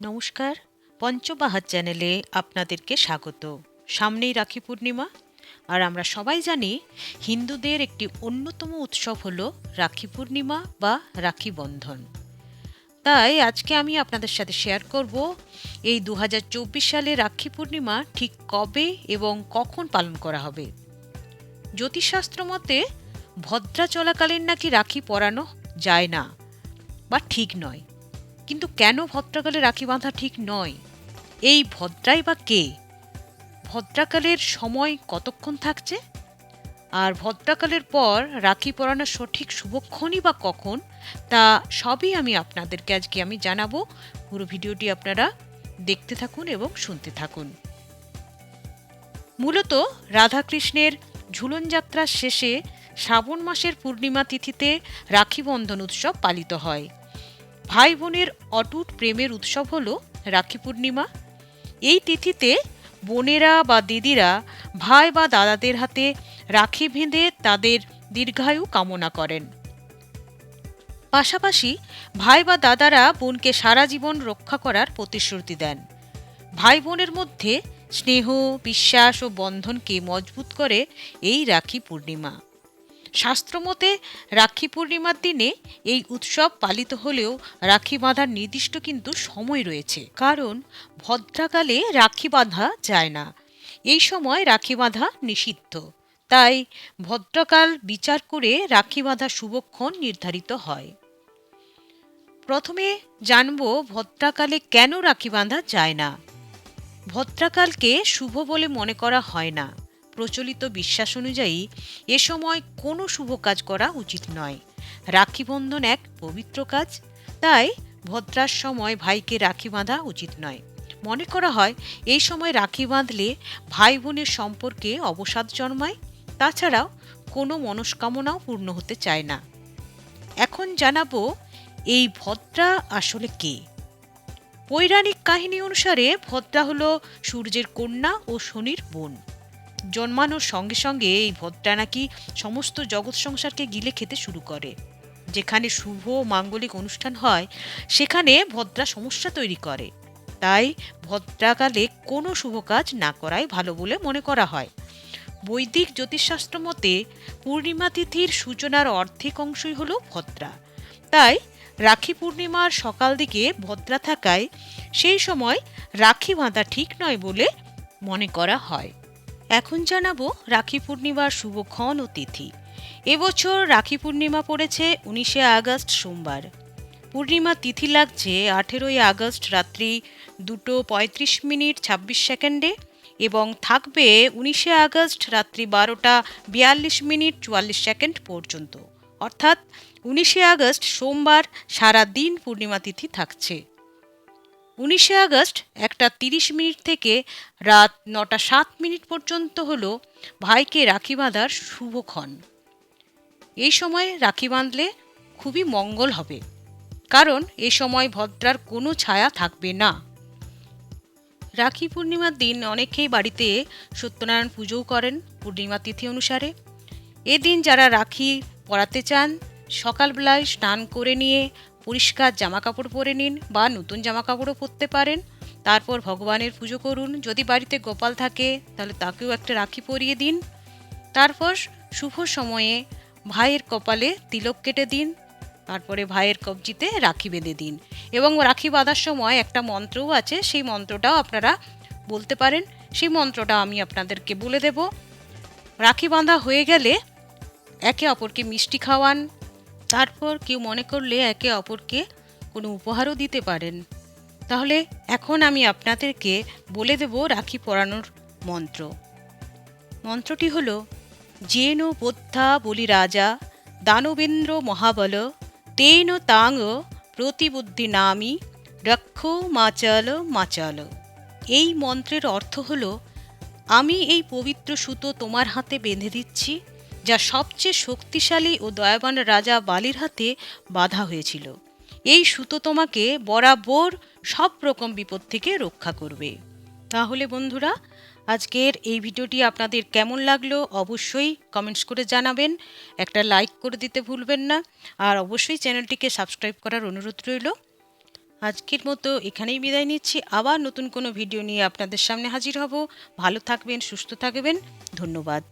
নমস্কার। পঞ্চবাহার চ্যানেলে আপনাদেরকে স্বাগত। সামনেই রাখি পূর্ণিমা। আর আমরা সবাই জানি হিন্দুদের একটি অন্যতম উৎসব হলো রাখি পূর্ণিমা বা রাখি বন্ধন। তাই আজকে আমি আপনাদের সাথে শেয়ার করব এই দু হাজার চব্বিশ সালে রাখি পূর্ণিমা ঠিক কবে এবং কখন পালন করা হবে। জ্যোতিষশাস্ত্র মতে ভদ্রা চলাকালীন নাকি রাখি পরানো যায় না, বা ঠিক নয়। কিন্তু কেন ভদ্রাকালে রাখি বাঁধা ঠিক নয়? এই ভদ্রাই বা কে? ভদ্রাকালের সময় কতক্ষণ থাকছে? আর ভদ্রাকালের পর রাখি পরানোর সঠিক শুভক্ষণই বা কখন? তা সবই আমি আপনাদেরকে আজকে আমি জানাব। পুরো ভিডিওটি আপনারা দেখতে থাকুন এবং শুনতে থাকুন। মূলত রাধাকৃষ্ণের ঝুলন যাত্রার শেষে শ্রাবণ মাসের পূর্ণিমা তিথিতে রাখি বন্ধন উৎসব পালিত হয়। ভাই বোনের অটুট প্রেমের উৎসব হল রাখি পূর্ণিমা। এই তিথিতে বোনেরা বা দিদিরা ভাই বা দাদাদের হাতে রাখি বেঁধে তাদের দীর্ঘায়ু কামনা করেন। পাশাপাশি ভাই বা দাদারা বোনকে সারা জীবন রক্ষা করার প্রতিশ্রুতি দেন। ভাই বোনের মধ্যে স্নেহ, বিশ্বাস ও বন্ধনকে মজবুত করে এই রাখি পূর্ণিমা। শাস্ত্রমতে রাখি পূর্ণিমার দিনে এই উৎসব পালিত হলেও রাখি বাঁধার নির্দিষ্ট কিন্তু সময় রয়েছে। কারণ ভদ্রাকালে রাখি বাঁধা যায় না। এই সময় রাখি বাঁধা নিষিদ্ধ। তাই ভদ্রকাল বিচার করে রাখি বাঁধা শুভক্ষণ নির্ধারিত হয়। প্রথমে জানব ভদ্রাকালে কেন রাখি বাঁধা যায় না। ভদ্রাকালকে শুভ বলে মনে করা হয় না। প্রচলিত বিশ্বাস অনুযায়ী, এ সময় কোনো শুভ কাজ করা উচিত নয়। রাখি বন্ধন এক পবিত্র কাজ, তাই ভদ্রার সময় ভাইকে রাখি বাঁধা উচিত নয়। মনে করা হয়, এই সময় রাখি বাঁধলে ভাই বোনের সম্পর্কে অবসাদ জন্মায়, তাছাড়াও কোনো মনস্কামনাও পূর্ণ হতে চায় না। এখন জানাব, এই ভদ্রা আসলে কে? পৌরাণিক কাহিনী অনুসারে ভদ্রা হলো সূর্যের কন্যা ও শনির বোন। জন্মানোর সঙ্গে সঙ্গে এই ভদ্রা নাকি সমস্ত জগৎ সংসারকে গিলে খেতে শুরু করে। যেখানে শুভ মাঙ্গলিক অনুষ্ঠান হয়, সেখানে ভদ্রা সমস্যা তৈরি করে। তাই ভদ্রাকালে কোনো শুভ কাজ না করাই ভালো বলে মনে করা হয়। বৈদিক জ্যোতিষশাস্ত্র মতে পূর্ণিমা তিথির সূচনার অর্ধেক অংশই হল ভদ্রা। তাই রাখি পূর্ণিমার সকাল দিকে ভদ্রা থাকায় সেই সময় রাখি বাঁধা ঠিক নয় বলে মনে করা হয়। এখন জানাব রাখি পূর্ণিমার শুভক্ষণ ও তিথি। এবছর রাখি পূর্ণিমা পড়েছে উনিশে আগস্ট সোমবার। পূর্ণিমা তিথি লাগছে আঠেরোই আগস্ট রাত্রি দুটো পঁয়ত্রিশ মিনিট ছাব্বিশ সেকেন্ডে এবং থাকবে উনিশে আগস্ট রাত্রি বারোটা বিয়াল্লিশ মিনিট চুয়াল্লিশ সেকেন্ড পর্যন্ত। অর্থাৎ উনিশে আগস্ট সোমবার সারা দিন পূর্ণিমা তিথি থাকছে। উনিশে আগস্ট একটা তিরিশ মিনিট থেকে রাত নটা সাত মিনিট পর্যন্ত হল ভাইকে রাখি বাঁধার শুভক্ষণ। এই সময় রাখি বাঁধলে খুবই মঙ্গল হবে, কারণ এ সময় ভদ্রার কোনো ছায়া থাকবে না। রাখি পূর্ণিমার দিন অনেকেই বাড়িতে সত্যনারায়ণ পুজোও করেন পূর্ণিমা তিথি অনুসারে। এদিন যারা রাখি পরাতে চান, সকালবেলায় স্নান করে নিয়ে পরিষ্কার জামা কাপড় পরে নিন বা নতুন জামা কাপড়ও পরতে পারেন। তারপর ভগবানের পুজো করুন। যদি বাড়িতে গোপাল থাকে, তাহলে তাকেও একটা রাখি পরিয়ে দিন। তারপর শুভ সময়ে ভাইয়ের কপালে তিলক কেটে দিন। তারপরে ভাইয়ের কবজিতে রাখি বেঁধে দিন। এবং রাখি বাঁধার সময় একটা মন্ত্রও আছে। সেই মন্ত্রটাও আপনারা বলতে পারেন। সেই মন্ত্রটা আমি আপনাদেরকে বলে দেব। রাখি বাঁধা হয়ে গেলে একে অপরকে মিষ্টি খাওয়ান। তারপর কেউ মনে করলে একে অপরকে কোনো উপহারও দিতে পারেন। তাহলে এখন আমি আপনাদেরকে বলে দেব রাখি পরানোর মন্ত্র। মন্ত্রটি হল জেন বোদ্ধা বলি রাজা, দানবেন্দ্র মহাবল, তেন তাং প্রতিবুদ্ধি নামি, রক্ষ মাচাল মাচাল। এই মন্ত্রের অর্থ হল, আমি এই পবিত্র সুতো তোমার হাতে বেঁধে দিচ্ছি যা সবচেয়ে শক্তিশালী ও দয়াবান রাজা বালির হাতে বাধা হয়েছিল। এই সুতো তোমাকে বরাবর সব রকম বিপদ থেকে রক্ষা করবে। তাহলে বন্ধুরা, আজকের এই ভিডিওটি আপনাদের কেমন লাগল অবশ্যই কমেন্টস করে জানাবেন। একটা লাইক করে দিতে ভুলবেন না। আর অবশ্যই চ্যানেলটিকে সাবস্ক্রাইব করার অনুরোধ রইল। আজকের মতো এখানেই বিদায় নিচ্ছি। আবার নতুন কোনো ভিডিও নিয়ে আপনাদের সামনে হাজির হব। ভালো থাকবেন, সুস্থ থাকবেন। ধন্যবাদ।